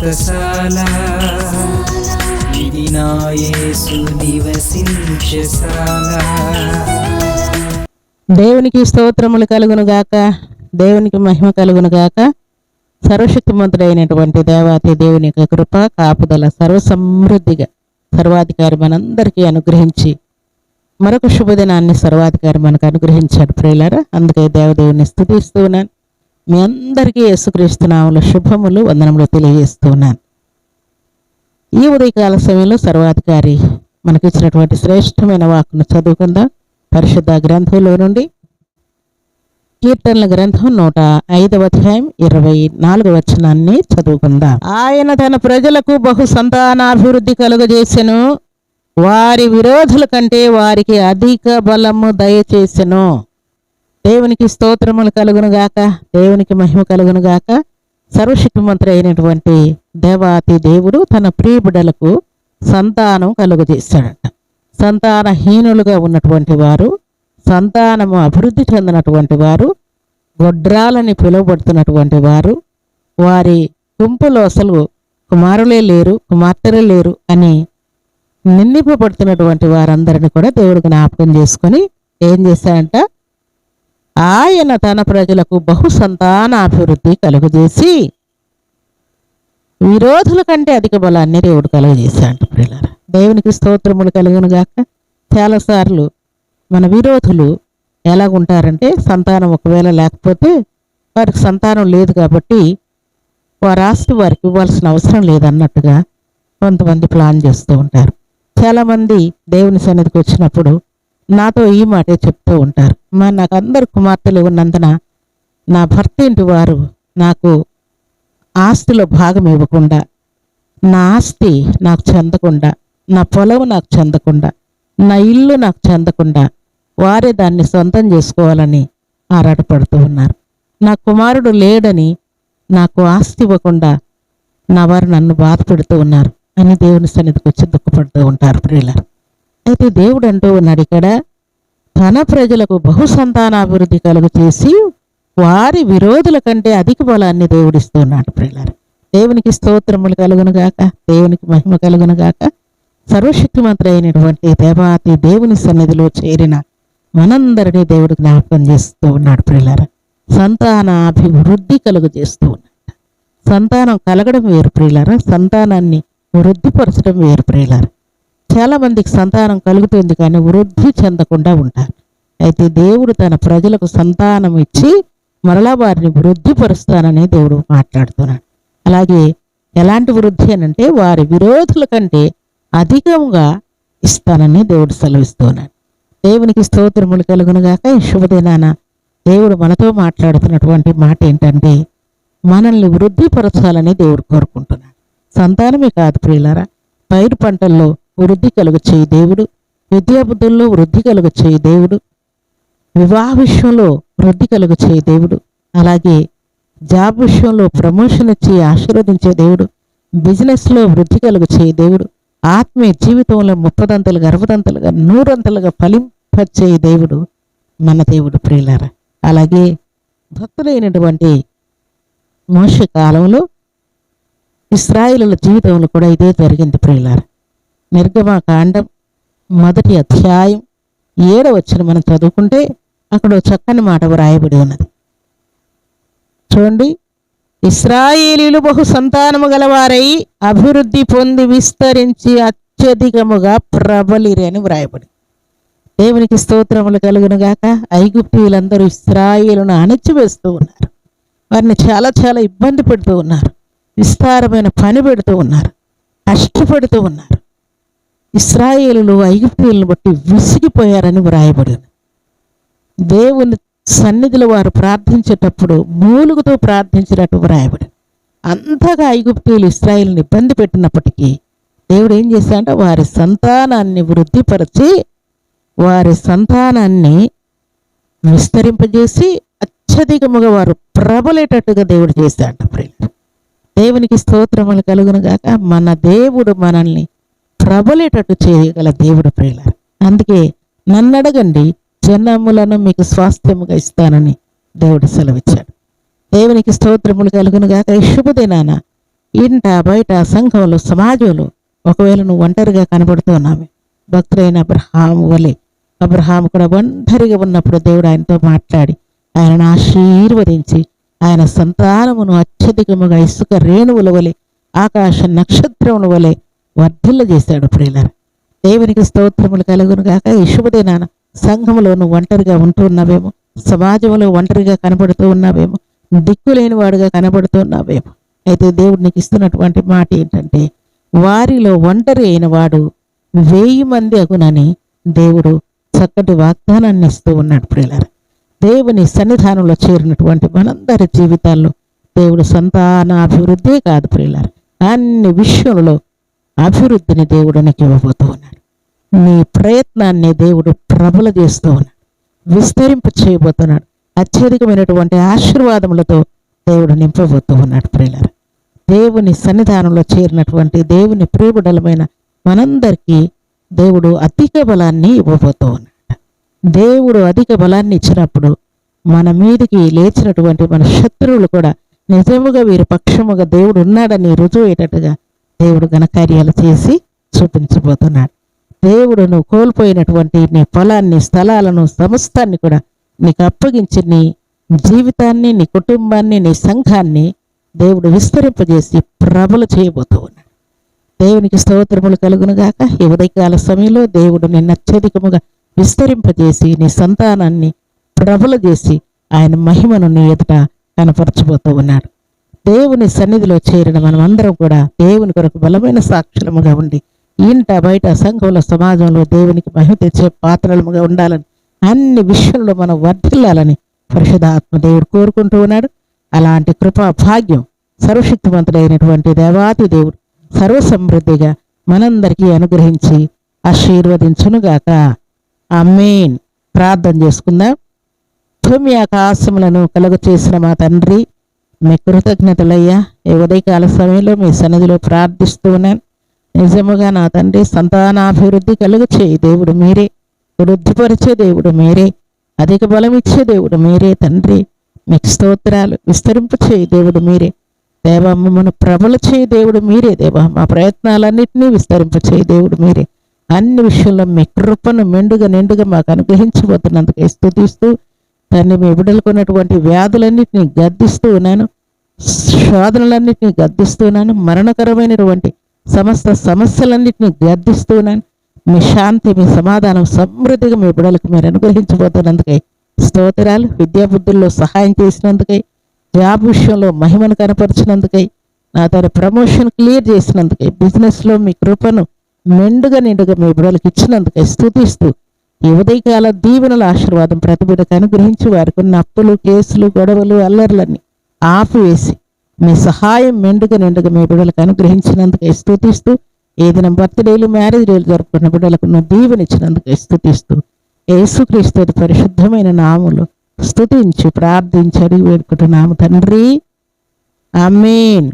వ్రతశాల ఇది నివసించశాల దేవునికి స్తోత్రములు కలుగును గాక. దేవునికి మహిమ కలుగును గాక. సర్వశక్తిమంతుడైనటువంటి దేవాతి దేవుని యొక్క కృప కాపుదల సర్వసమృద్ధిగా సర్వాధికారి మనందరికీ అనుగ్రహించి మరొక శుభదినాన్ని సర్వాధికారి మనకు అనుగ్రహించాడు ప్రియులారా. అందుకే దేవదేవుని స్థుతిస్తూ ఉన్నాను. మీ అందరికీ యేసుక్రీస్తునాముల శుభములు వందనములు తెలియజేస్తున్నాను. ఈ ఉదయకాల సమయంలో సర్వాధికారి మనకిచ్చినటువంటి శ్రేష్టమైన వాక్కును చదువుకుందాం. పరిశుద్ధ గ్రంథంలో నుండి కీర్తనల గ్రంథం నూట ఐదవ అధ్యాయం ఇరవై నాలుగవ వచనాన్ని చదువుకుందాం. ఆయన తన ప్రజలకు బహు సంతానాభివృద్ధి కలుగజేసెను. వారి విరోధుల కంటే వారికి అధిక బలము దయచేసెను. దేవునికి స్తోత్రములు కలుగును గాక దేవునికి మహిమ కలుగును గాక. సర్వశక్తిమంతుడు అయినటువంటి దేవాతి దేవుడు తన ప్రియబిడలకు సంతానం కలుగజేస్తాడట. సంతానహీనులుగా ఉన్నటువంటి వారు సంతానము అభివృద్ధి చెందినటువంటి వారు గొడ్రాలని పిలువబడుతున్నటువంటి వారు వారి గుంపులో అసలు కుమారులే లేరు కుమార్తెలే లేరు అని నిందింపబడుతున్నటువంటి వారందరిని కూడా దేవుడు జ్ఞాపకం చేసుకొని ఏం చేశాడంట ఆయన తన ప్రజలకు బహు సంతానాభివృద్ధి కలుగజేసి విరోధుల కంటే అధిక బలాన్ని దేవుడు కలుగజేశాడు ప్రియులారా. దేవునికి స్తోత్రములు కలుగును గాక చాలాసార్లు మన విరోధులు ఎలాగుంటారంటే సంతానం ఒకవేళ లేకపోతే వారికి సంతానం లేదు కాబట్టి వారు ఆస్తి వారికి ఇవ్వాల్సిన అవసరం లేదన్నట్టుగా కొంతమంది ప్లాన్ చేస్తూ ఉంటారు. చాలామంది దేవుని సన్నిధికి వచ్చినప్పుడు నాతో ఈ మాటే చెప్తూ ఉంటారు. మా నాకు అందరు కుమార్తెలు ఉన్నందున నా భర్త ఇంటి వారు నాకు ఆస్తిలో భాగం ఇవ్వకుండా నా ఆస్తి నాకు చెందకుండా నా పొలం నాకు చెందకుండా నా ఇల్లు నాకు చెందకుండా వారే దాన్ని సొంతం చేసుకోవాలని ఆరాటపడుతూ ఉన్నారు. నా కుమారుడు లేడని నాకు ఆస్తి ఇవ్వకుండా నా వారు నన్ను బాధ పెడుతూ ఉన్నారు. అని దేవుని సన్నిధికి వచ్చి దుఃఖపడుతూ ఉంటారు ప్రియులారు. అయితే దేవుడు అంటూ ఉన్నాడు ఇక్కడ తన ప్రజలకు బహు సంతానాభివృద్ధి కలుగు చేసి వారి విరోధుల కంటే అధిక బలాన్ని దేవుడిస్తున్నాడు ప్రియులారు. దేవునికి స్తోత్రములు కలుగును గాక దేవునికి మహిమ కలుగును గాక. సర్వశక్తిమంతుడు అయినటువంటి దేవాతి దేవుని సన్నిధిలో చేరిన మనందరినీ దేవుడు జ్ఞాపకం చేస్తూ ఉన్నాడు ప్రియులారా. సంతానాభివృద్ధి కలుగు చేస్తూ ఉన్నాడు. సంతానం కలగడం వేరు ప్రియులారా. సంతానాన్ని వృద్ధిపరచడం వేరు ప్రియులారా. చాలా మందికి సంతానం కలుగుతుంది కానీ వృద్ధి చెందకుండా ఉంటారు. అయితే దేవుడు తన ప్రజలకు సంతానం ఇచ్చి మరలా వారిని వృద్ధిపరుస్తానని దేవుడు మాట్లాడుతున్నాడు. అలాగే ఎలాంటి వృద్ధి అని అంటే వారి విరోధుల కంటే అధికంగా ఇస్తానని దేవుడు సెలవిస్తున్నాడు. దేవునికి స్తోత్రములు కలుగునుగాక ఈ శుభదినాన దేవుడు మనతో మాట్లాడుతున్నటువంటి మాట ఏంటంటే మనల్ని వృద్ధిపరచాలని దేవుడు కోరుకుంటున్నాడు. సంతానమే కాదు ప్రియులరా పైరు పంటల్లో వృద్ధి కలుగు చేయి దేవుడు. విద్యాబుద్ధుల్లో వృద్ధి కలుగు చేయి దేవుడు. వివాహ విషయంలో వృద్ధి కలుగు చేయి దేవుడు. అలాగే జాబ్ విషయంలో ప్రమోషన్ ఇచ్చి ఆశీర్వదించే దేవుడు. బిజినెస్లో వృద్ధి కలుగు చేయి దేవుడు. ఆత్మీయ జీవితంలో ముప్పదంతలుగా అరవదంతలుగా నూరంతలుగా ఫలింపచ్చే దేవుడు. మన దేవుడు ప్రియులారా. అలాగే భక్తులైనటువంటి మోష కాలంలో ఇస్రాయిల జీవితంలో కూడా ఇదే జరిగింది ప్రియులారా. నిర్గమ కాండం మొదటి అధ్యాయం ఏడవ వచ్చిన మనం చదువుకుంటే అక్కడ చక్కని మాట వ్రాయబడి ఉన్నది. చూడండి. ఇస్రాయేలీలు బహు సంతానము గలవారై అభివృద్ధి పొంది విస్తరించి అత్యధికముగా ప్రబలిరి అని వ్రాయబడి దేవునికి స్తోత్రములు కలుగునుగాక. ఐగుప్తీయులందరూ ఇస్రాయేలును అణచివేస్తూ ఉన్నారు. వారిని చాలా చాలా ఇబ్బంది పెడుతూ ఉన్నారు. విస్తారమైన పని పెడుతూ ఉన్నారు. కష్టపడుతూ ఉన్నారు. ఇస్రాయేలులు ఐగుప్తులను బట్టి విసిగిపోయారని వ్రాయబడింది. దేవుని సన్నిధిలో వారు ప్రార్థించేటప్పుడు మూలుగుతో ప్రార్థించినట్టు వ్రాయబడి అంతగా ఐగుప్తులు ఇస్రాయేల్ని ఇబ్బంది పెట్టినప్పటికీ దేవుడు ఏం చేశాడంటే వారి సంతానాన్ని వృద్ధిపరిచి వారి సంతానాన్ని విస్తరింపజేసి అత్యధికముగా వారు ప్రబలేటట్టుగా దేవుడు చేశాడు దేవునికి స్తోత్రములు కలుగును గాక. మన దేవుడు మనల్ని ప్రబలేటట్టు చేయగల దేవుడు ప్రియుల అందుకే నన్ను అడగండి జనములను మీకు స్వాస్థ్యముగా ఇస్తానని దేవుడు సెలవిచ్చాడు. దేవునికి స్తోత్రములు కలుగునుగాక. ఈ శుభదినాన ఇంట బయట సంఘంలో సమాజంలో ఒకవేళ నువ్వు ఒంటరిగా కనబడుతున్నావు భక్తులైన అబ్రహాము వలె. అబ్రహాం కూడా ఒంటరిగా ఉన్నప్పుడు దేవుడు ఆయనతో మాట్లాడి ఆయనను ఆశీర్వదించి ఆయన సంతానమును అత్యధికముగా ఇసుక రేణువుల వలె ఆకాశ నక్షత్రముల వలె వర్ధిల్ల చేశాడు ప్రియులారా. దేవునికి స్తోత్రములు కలుగును గాక. ఈ శుభదినాన సంఘములో నువ్వు ఒంటరిగా ఉంటున్నావేమో. సమాజంలో ఒంటరిగా కనబడుతూ ఉన్నావేమో. దిక్కులేని వాడుగా కనబడుతూ ఉన్నావేమో. అయితే దేవుడు నీకు ఇస్తున్నటువంటి మాట ఏంటంటే వారిలో ఒంటరి అయిన వాడు వెయ్యి మంది అగునని దేవుడు చక్కటి వాగ్దానాన్ని ఇస్తూ ఉన్నాడు ప్రియులారా. దేవుని సన్నిధానంలో చేరినటువంటి మనందరి జీవితాల్లో దేవుడు సంతాన అభివృద్ధి కాదు ప్రియులారా. అన్ని విషయంలో అభివృద్ధిని దేవుడు నీకు ఇవ్వబోతూ ఉన్నాడు. నీ ప్రయత్నాన్ని దేవుడు ప్రబల చేస్తూ ఉన్నాడు. విస్తరింప చేయబోతున్నాడు. అత్యధికమైనటువంటి ఆశీర్వాదములతో దేవుడు నింపబోతూ ఉన్నాడు ప్రియులారా. దేవుని సన్నిధానంలో చేరినటువంటి దేవుని ప్రియబుడలమైన మనందరికీ దేవుడు అధిక బలాన్ని ఇవ్వబోతూ ఉన్నాడు. దేవుడు అధిక బలాన్ని ఇచ్చినప్పుడు మన మీదికి లేచినటువంటి మన శత్రువులు కూడా నిజముగా వీరి పక్షముగా దేవుడు ఉన్నాడని రుజువేటట్టుగా దేవుడు ఘనకార్యాలు చేసి చూపించబోతున్నాడు. దేవుడు నువ్వు కోల్పోయినటువంటి నీ పొలాన్ని స్థలాలను సమస్తాన్ని కూడా నీకు అప్పగించి నీ జీవితాన్ని నీ కుటుంబాన్ని నీ సంఘాన్ని దేవుడు విస్తరింపజేసి ప్రబలు చేయబోతూ ఉన్నాడు దేవునికి స్తోత్రములు కలుగునుగాక ఈ ఉదయకాల సమయంలో దేవుడు నిన్ను అత్యధికముగా విస్తరింపజేసి నీ సంతానాన్ని ప్రబల చేసి ఆయన మహిమను నీ ఎదుట కనపరచబోతూ ఉన్నాడు. దేవుని సన్నిధిలో చేరిన మనం అందరం కూడా దేవుని కొరకు బలమైన సాక్షులముగా ఉండి ఇంట బయట సంఘంలో సమాజంలో దేవునికి మహిమ తెచ్చే పాత్రలముగా ఉండాలని అన్ని విషయంలో మనం వర్ధిల్లాలని పరిశుధాత్మ దేవుడు కోరుకుంటూ ఉన్నాడు. అలాంటి కృపా భాగ్యం సర్వశక్తివంతుడైనటువంటి దేవాతి దేవుడు సర్వసమృద్ధిగా మనందరికీ అనుగ్రహించి ఆశీర్వదించునుగాక. అమ్మేన్ ప్రార్థన చేసుకుందాం. భూమి ఆకాశములను కలుగ చేసిన మా తండ్రి మీ కృతజ్ఞతలయ్యా. ఈ ఉదయకాల సమయంలో మీ సన్నిధిలో ప్రార్థిస్తూ ఉన్నాను నిజముగా నా తండ్రి సంతానాభివృద్ధి కలుగు చేయి దేవుడు మీరే. వృద్ధిపరిచే దేవుడు మీరే. అధిక బలం ఇచ్చే దేవుడు మీరే తండ్రి. మీకు స్తోత్రాలు విస్తరింపు చేయి దేవుడు మీరే. దేవా మమ్మను ప్రబల చేయి దేవుడు మీరే. దేవా మా ప్రయత్నాలన్నింటినీ విస్తరింపు చేయి దేవుడు మీరే. అన్ని విషయంలో మీ కృపను మెండుగా నిండుగా మాకు అనుగ్రహించబోతున్నందుకు స్థుతిస్తూ తన్ని మీ బిడ్డలకున్నటువంటి వ్యాధులన్నింటినీ గద్దిస్తూ ఉన్నాను. శోధనలన్నింటినీ గద్దిస్తూ ఉన్నాను. మరణకరమైనటువంటి సమస్త సమస్యలన్నింటినీ గద్దిస్తున్నాను మీ శాంతి మీ సమాధానం సమృద్ధిగా మీ బిడ్డలకు మీరు అనుగ్రహించబోతున్నందుకై స్తోత్రాలు. విద్యాబుద్ధుల్లో సహాయం చేసినందుకై జాబ్ విషయంలో మహిమను కనపరిచినందుకై నా తన ప్రమోషన్ క్లియర్ చేసినందుకై బిజినెస్లో మీ కృపను మెండుగా నిండుగా మీ బిడ్డలకు ఇచ్చినందుకై స్థుతిస్తూ ఈ ఉదయకాల దీవెనల ఆశీర్వాదం ప్రతి బిడ్డకు అనుగ్రహించి వారికి ఉన్న అప్పులు కేసులు గొడవలు అల్లర్లన్నీ ఆపివేసి మీ సహాయం మెండుగా నిండుగా మీ బిడ్డలకు అనుగ్రహించినందుకు స్థుతిస్తూ ఏదైనా బర్త్డేలు మ్యారేజ్ డేలు జరుపుకున్న బిడ్డలకు ఉన్న దీవెనిచ్చినందుకు స్తుతిస్తూ యేసుక్రీస్తు పరిశుద్ధమైన నాములు స్థుతించి ప్రార్థించి అడిగి వేడుకుంటున్నాము తండ్రి. అమీన్